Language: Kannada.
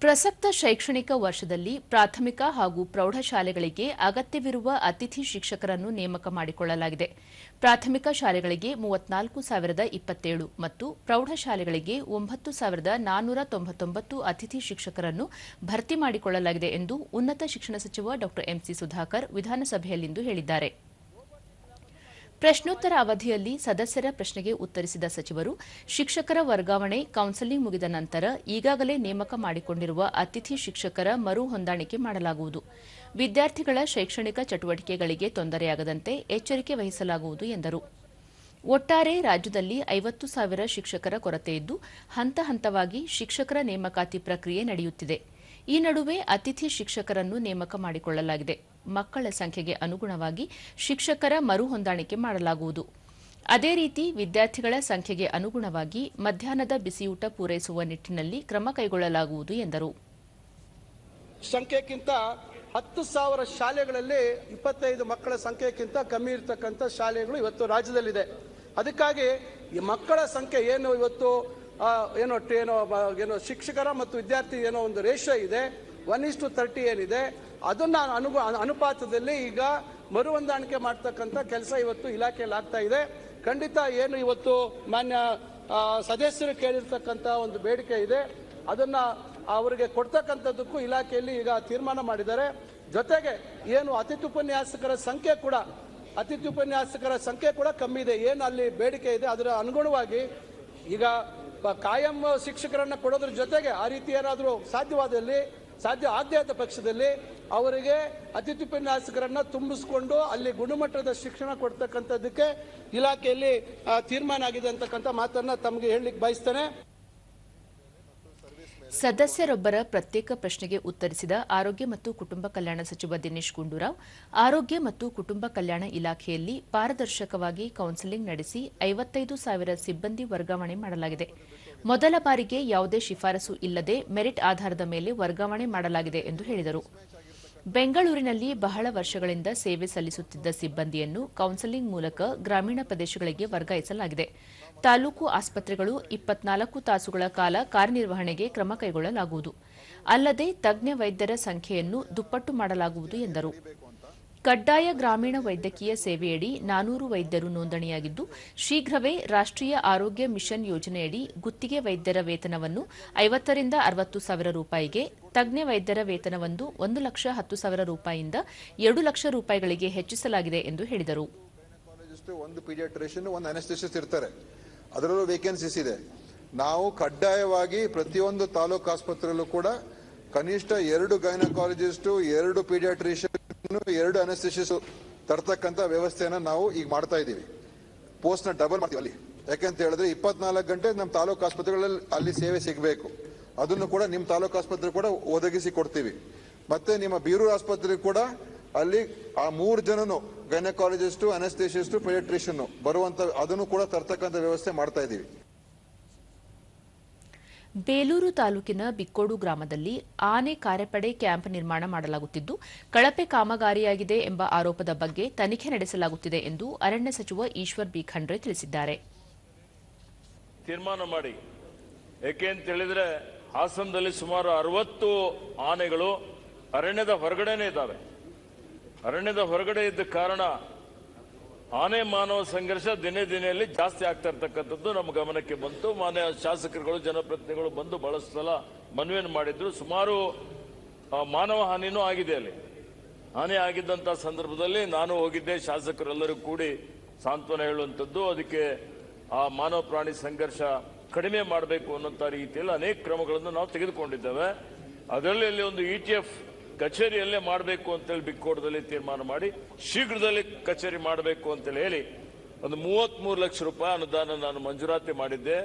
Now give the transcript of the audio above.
ಪ್ರಸಕ್ತ ಶೈಕ್ಷಣಿಕ ವರ್ಷದಲ್ಲಿ ಪ್ರಾಥಮಿಕ ಹಾಗೂ ಪ್ರೌಢಶಾಲೆಗಳಿಗೆ ಅಗತ್ಯವಿರುವ ಅತಿಥಿ ಶಿಕ್ಷಕರನ್ನು ನೇಮಕ ಮಾಡಿಕೊಳ್ಳಲಾಗಿದೆ. ಪ್ರಾಥಮಿಕ ಶಾಲೆಗಳಿಗೆ ಮೂವತ್ನಾಲ್ಕು ಸಾವಿರದ ಇಪ್ಪತ್ತೇಳು ಮತ್ತು ಪ್ರೌಢಶಾಲೆಗಳಿಗೆ ಒಂಬತ್ತು ಸಾವಿರದ ನಾನ್ನೂರ ತೊಂಬತ್ತೊಂಬತ್ತು ಅತಿಥಿ ಶಿಕ್ಷಕರನ್ನು ಭರ್ತಿ ಮಾಡಿಕೊಳ್ಳಲಾಗಿದೆ ಎಂದು ಉನ್ನತ ಶಿಕ್ಷಣ ಸಚಿವ ಡಾ ಎಂಸಿ ಸುಧಾಕರ್ ವಿಧಾನಸಭೆಯಲ್ಲಿಂದು ಹೇಳಿದ್ದಾರೆ. ಪ್ರಶ್ನೋತ್ತರ ಅವಧಿಯಲ್ಲಿ ಸದಸ್ಯರ ಪ್ರಶ್ನೆಗೆ ಉತ್ತರಿಸಿದ ಸಚಿವರು, ಶಿಕ್ಷಕರ ವರ್ಗಾವಣೆ ಕೌನ್ಸೆಲಿಂಗ್ ಮುಗಿದ ನಂತರ ಈಗಾಗಲೇ ನೇಮಕ ಮಾಡಿಕೊಂಡಿರುವ ಅತಿಥಿ ಶಿಕ್ಷಕರ ಮರು ಹೊಂದಾಣಿಕೆ ಮಾಡಲಾಗುವುದು. ವಿದ್ಯಾರ್ಥಿಗಳ ಶೈಕ್ಷಣಿಕ ಚಟುವಟಿಕೆಗಳಿಗೆ ತೊಂದರೆಯಾಗದಂತೆ ಎಚ್ಚರಿಕೆ ವಹಿಸಲಾಗುವುದು ಎಂದರು. ಒಟ್ಟಾರೆ ರಾಜ್ಯದಲ್ಲಿ ಐವತ್ತು ಸಾವಿರ ಶಿಕ್ಷಕರ ಕೊರತೆಯಿದ್ದು ಹಂತ ಹಂತವಾಗಿ ಶಿಕ್ಷಕರ ನೇಮಕಾತಿ ಪ್ರಕ್ರಿಯೆ ನಡೆಯುತ್ತಿದೆ. ಈ ನಡುವೆ ಅತಿಥಿ ಶಿಕ್ಷಕರನ್ನು ನೇಮಕ ಮಾಡಿಕೊಳ್ಳಲಾಗಿದೆ. ಮಕ್ಕಳ ಸಂಖ್ಯೆಗೆ ಅನುಗುಣವಾಗಿ ಶಿಕ್ಷಕರ ಮರು ಹೊಂದಾಣಿಕೆ ಮಾಡಲಾಗುವುದು. ಅದೇ ರೀತಿ ವಿದ್ಯಾರ್ಥಿಗಳ ಸಂಖ್ಯೆಗೆ ಅನುಗುಣವಾಗಿ ಮಧ್ಯಾಹ್ನದ ಬಿಸಿಯೂಟ ಪೂರೈಸುವ ನಿಟ್ಟಿನಲ್ಲಿ ಕ್ರಮ ಕೈಗೊಳ್ಳಲಾಗುವುದು ಎಂದರು. ಸಂಖ್ಯೆಗಿಂತ ಹತ್ತು ಸಾವಿರ ಶಾಲೆಗಳಲ್ಲಿ ಇಪ್ಪತ್ತೈದು ಮಕ್ಕಳ ಸಂಖ್ಯೆಗಿಂತ ಕಮ್ಮಿ ಇರತಕ್ಕಂಥ ಶಾಲೆಗಳು ಇವತ್ತು ರಾಜ್ಯದಲ್ಲಿದೆ. ಅದಕ್ಕಾಗಿ ಈ ಮಕ್ಕಳ ಸಂಖ್ಯೆ ಏನು ಇವತ್ತು? ಏನೋ ಏನೋ ಏನೋ ಶಿಕ್ಷಕರ ಮತ್ತು ವಿದ್ಯಾರ್ಥಿ ಏನೋ ಒಂದು ರೇಷೋ ಇದೆ. ಒನ್ ಇಸ್ ಟು ತರ್ಟಿ ಏನಿದೆ. ಅದನ್ನ ಅನು ಅನುಪಾತದಲ್ಲಿ ಈಗ ಮರು ಹೊಂದಾಣಿಕೆ ಮಾಡ್ತಕ್ಕಂಥ ಕೆಲಸ ಇವತ್ತು ಇಲಾಖೆಯಲ್ಲಿ ಆಗ್ತಾ ಇದೆ. ಖಂಡಿತ ಏನು ಇವತ್ತು ಮಾನ್ಯ ಸದಸ್ಯರು ಕೇಳಿರ್ತಕ್ಕಂಥ ಒಂದು ಬೇಡಿಕೆ ಇದೆ. ಅದನ್ನ ಅವರಿಗೆ ಕೊಡ್ತಕ್ಕಂಥದ್ದಕ್ಕೂ ಇಲಾಖೆಯಲ್ಲಿ ಈಗ ತೀರ್ಮಾನ ಮಾಡಿದ್ದಾರೆ. ಜೊತೆಗೆ ಏನು ಅತಿಥಿ ಉಪನ್ಯಾಸಕರ ಸಂಖ್ಯೆ ಕೂಡ ಅತಿಥಿ ಉಪನ್ಯಾಸಕರ ಸಂಖ್ಯೆ ಕೂಡ ಕಮ್ಮಿ ಇದೆ. ಏನು ಅಲ್ಲಿ ಬೇಡಿಕೆ ಇದೆ ಅದರ ಅನುಗುಣವಾಗಿ ಈಗ ಕಾಯಂ ಶಿಕ್ಷಕರನ್ನ ಕೊಡೋದ್ರ ಜೊತೆಗೆ ಆ ರೀತಿ ಏನಾದರೂ ಸಾಧ್ಯವಾದಲ್ಲಿ, ಸಾಧ್ಯ ಆಗದೇ ಆದ ಪಕ್ಷದಲ್ಲಿ ಅವರಿಗೆ ಅತಿಥಿ ಉಪನ್ಯಾಸಕರನ್ನ ತುಂಬಿಸ್ಕೊಂಡು ಅಲ್ಲಿ ಗುಣಮಟ್ಟದ ಶಿಕ್ಷಣ ಕೊಡ್ತಕ್ಕಂಥದ್ದಕ್ಕೆ ಇಲಾಖೆಯಲ್ಲಿ ತೀರ್ಮಾನ ಆಗಿದೆ ಅಂತಕ್ಕಂಥ ಮಾತನ್ನು ತಮಗೆ ಹೇಳಲಿಕ್ಕೆ ಬಯಸ್ತೇನೆ. ಸದಸ್ಯರೊಬ್ಬರ ಪ್ರತ್ಯೇಕ ಪ್ರಶ್ನೆಗೆ ಉತ್ತರಿಸಿದ ಆರೋಗ್ಯ ಮತ್ತು ಕುಟುಂಬ ಕಲ್ಯಾಣ ಸಚಿವ ದಿನೇಶ್ ಗುಂಡೂರಾವ್, ಆರೋಗ್ಯ ಮತ್ತು ಕುಟುಂಬ ಕಲ್ಯಾಣ ಇಲಾಖೆಯಲ್ಲಿ ಪಾರದರ್ಶಕವಾಗಿ ಕೌನ್ಸೆಲಿಂಗ್ ನಡೆಸಿ ಐವತ್ತೈದು ಸಾವಿರ ಸಿಬ್ಬಂದಿ ವರ್ಗಾವಣೆ ಮಾಡಲಾಗಿದೆ. ಮೊದಲ ಬಾರಿಗೆ ಯಾವುದೇ ಶಿಫಾರಸು ಇಲ್ಲದೆ ಮೆರಿಟ್ ಆಧಾರದ ಮೇಲೆ ವರ್ಗಾವಣೆ ಮಾಡಲಾಗಿದೆ ಎಂದು ಹೇಳಿದರು. ಬೆಂಗಳೂರಿನಲ್ಲಿ ಬಹಳ ವರ್ಷಗಳಿಂದ ಸೇವೆ ಸಲ್ಲಿಸುತ್ತಿದ್ದ ಸಿಬ್ಬಂದಿಯನ್ನು ಕೌನ್ಸೆಲಿಂಗ್ ಮೂಲಕ ಗ್ರಾಮೀಣ ಪ್ರದೇಶಗಳಿಗೆ ವರ್ಗಾಯಿಸಲಾಗಿದೆ. ತಾಲೂಕು ಆಸ್ಪತ್ರೆಗಳು ಇಪ್ಪತ್ನಾಲ್ಕು ತಾಸುಗಳ ಕಾಲ ಕಾರ್ಯನಿರ್ವಹಣೆಗೆ ಕ್ರಮ ಕೈಗೊಳ್ಳಲಾಗುವುದು. ಅಲ್ಲದೆ ತಜ್ಞ ವೈದ್ಯರ ಸಂಖ್ಯೆಯನ್ನು ದುಪ್ಪಟ್ಟು ಮಾಡಲಾಗುವುದು ಎಂದರು. ಕಡ್ಡಾಯ ಗ್ರಾಮೀಣ ವೈದ್ಯಕೀಯ ಸೇವೆಯಡಿ ನಾನೂರು ವೈದ್ಯರು ನೋಂದಣಿಯಾಗಿದ್ದು, ಶೀಘ್ರವೇ ರಾಷ್ಟ್ರೀಯ ಆರೋಗ್ಯ ಮಿಷನ್ ಯೋಜನೆಯಡಿ ಗುತ್ತಿಗೆ ವೈದ್ಯರ ವೇತನವನ್ನು ಐವತ್ತರಿಂದ ಅರವತ್ತು ಸಾವಿರ ರೂಪಾಯಿಗೆ, ತಜ್ಞ ವೈದ್ಯರ ವೇತನವನ್ನು ಒಂದು ಲಕ್ಷ ಹತ್ತು ಸಾವಿರ ರೂಪಾಯಿಯಿಂದ ಎರಡು ಲಕ್ಷ ರೂಪಾಯಿಗಳಿಗೆ ಹೆಚ್ಚಿಸಲಾಗಿದೆ ಎಂದು ಹೇಳಿದರು. ಅದರಲ್ಲೂ ನಾವು ಕಡ್ಡಾಯವಾಗಿ ಪ್ರತಿಯೊಂದು ತಾಲೂಕು ಆಸ್ಪತ್ರೆಯಲ್ಲೂ ಕೂಡ ಕನಿಷ್ಠ ಎರಡು ಗೈನಕಾಲಜಿಸ್ಟ್ ಎರಡು ಪೀಡಿಯಾಟ್ರಿಷಿಯನ್ ಎರಡು ಅನೆಸ್ಥೆಸಿಸ್ಟ್ ತರ್ತಕ್ಕಂಥ ವ್ಯವಸ್ಥೆಯನ್ನ ನಾವು ಈಗ ಮಾಡ್ತಾ ಇದ್ದೀವಿ. ಪೋಸ್ಟ್ನ ಡಬಲ್ ಮಾಡ್ತೀವಿ ಅಲ್ಲಿ. ಯಾಕೆಂತ ಹೇಳಿದ್ರೆ ಇಪ್ಪತ್ನಾಲ್ಕು ಗಂಟೆ ನಮ್ಮ ತಾಲೂಕು ಆಸ್ಪತ್ರೆಗಳಲ್ಲಿ ಅಲ್ಲಿ ಸೇವೆ ಸಿಗಬೇಕು. ಅದನ್ನು ಕೂಡ ನಿಮ್ಮ ತಾಲೂಕು ಆಸ್ಪತ್ರೆ ಕೂಡ ಒದಗಿಸಿ ಕೊಡ್ತೀವಿ. ಮತ್ತೆ ನಿಮ್ಮ ಬೀರೂರು ಆಸ್ಪತ್ರೆ ಕೂಡ ಅಲ್ಲಿ ಆ ಮೂರು ಜನನು ಗೈನಕಾಲಜಿಸ್ಟು ಅನೆಸ್ಥೇಷಿಸ್ಟ್ ಪೆಡಿಟ್ರಿಷಿಯನ್ ಬರುವಂತ ಅದನ್ನು ಕೂಡ ತರ್ತಕ್ಕಂಥ ವ್ಯವಸ್ಥೆ ಮಾಡ್ತಾ ಇದ್ದೀವಿ. ಬೇಲೂರು ತಾಲೂಕಿನ ಬಿಕ್ಕೋಡು ಗ್ರಾಮದಲ್ಲಿ ಆನೆ ಕಾರ್ಯಪಡೆ ಕ್ಯಾಂಪ್ ನಿರ್ಮಾಣ ಮಾಡಲಾಗುತ್ತಿದ್ದು, ಕಳಪೆ ಕಾಮಗಾರಿಯಾಗಿದೆ ಎಂಬ ಆರೋಪದ ಬಗ್ಗೆ ತನಿಖೆ ನಡೆಸಲಾಗುತ್ತಿದೆ ಎಂದು ಅರಣ್ಯ ಸಚಿವ ಈಶ್ವರ್ ಬಿ. ಖಂಡ್ರೆ ತಿಳಿಸಿದ್ದಾರೆ. ತೀರ್ಮಾನ ಮಾಡಿ. ಅಂತ ಹೇಳಿದ್ರೆ, ಹಾಸನದಲ್ಲಿ ಸುಮಾರು ಅರವತ್ತು ಆನೆಗಳು ಅರಣ್ಯದ ಹೊರಗಡೆನೇ ಇದ್ದಾವೆ. ಅರಣ್ಯದ ಹೊರಗಡೆ ಇದ್ದ ಕಾರಣ ಆನೆ ಮಾನವ ಸಂಘರ್ಷ ದಿನೇ ದಿನೆಯಲ್ಲಿ ಜಾಸ್ತಿ ಆಗ್ತಾ ಇರ್ತಕ್ಕಂಥದ್ದು ನಮ್ಮ ಗಮನಕ್ಕೆ ಬಂತು. ಮಾನ್ಯ ಶಾಸಕರುಗಳು, ಜನಪ್ರತಿನಿಧಿಗಳು ಬಂದು ಬಹಳಷ್ಟು ಸಲ ಮನವಿಯನ್ನು ಮಾಡಿದ್ರು. ಸುಮಾರು ಮಾನವ ಹಾನಿನೂ ಆಗಿದೆ ಅಲ್ಲಿ. ಹಾನಿ ಆಗಿದ್ದಂಥ ಸಂದರ್ಭದಲ್ಲಿ ನಾನು ಹೋಗಿದ್ದೆ. ಶಾಸಕರೆಲ್ಲರೂ ಕೂಡಿ ಸಾಂತ್ವನ ಹೇಳುವಂಥದ್ದು. ಅದಕ್ಕೆ ಆ ಮಾನವ ಪ್ರಾಣಿ ಸಂಘರ್ಷ ಕಡಿಮೆ ಮಾಡಬೇಕು ಅನ್ನೋಂಥ ರೀತಿಯಲ್ಲಿ ಅನೇಕ ಕ್ರಮಗಳನ್ನು ನಾವು ತೆಗೆದುಕೊಂಡಿದ್ದೇವೆ. ಅದರಲ್ಲಿ ಅಲ್ಲಿ ಒಂದು ಇ ಟಿ ಎಫ್ ಕಚೇರಿಯಲ್ಲೇ ಮಾಡಬೇಕು ಅಂತೇಳಿ ಬಿಕ್ಕೋಟದಲ್ಲಿ ತೀರ್ಮಾನ ಮಾಡಿ ಶೀಘ್ರದಲ್ಲಿ ಕಚೇರಿ ಮಾಡಬೇಕು ಅಂತೇಳಿ ಹೇಳಿ ಒಂದು ಮೂವತ್ಮೂರು ಲಕ್ಷ ರೂಪಾಯಿ ಅನುದಾನ ನಾನು ಮಂಜೂರಾತಿ ಮಾಡಿದ್ದೆ.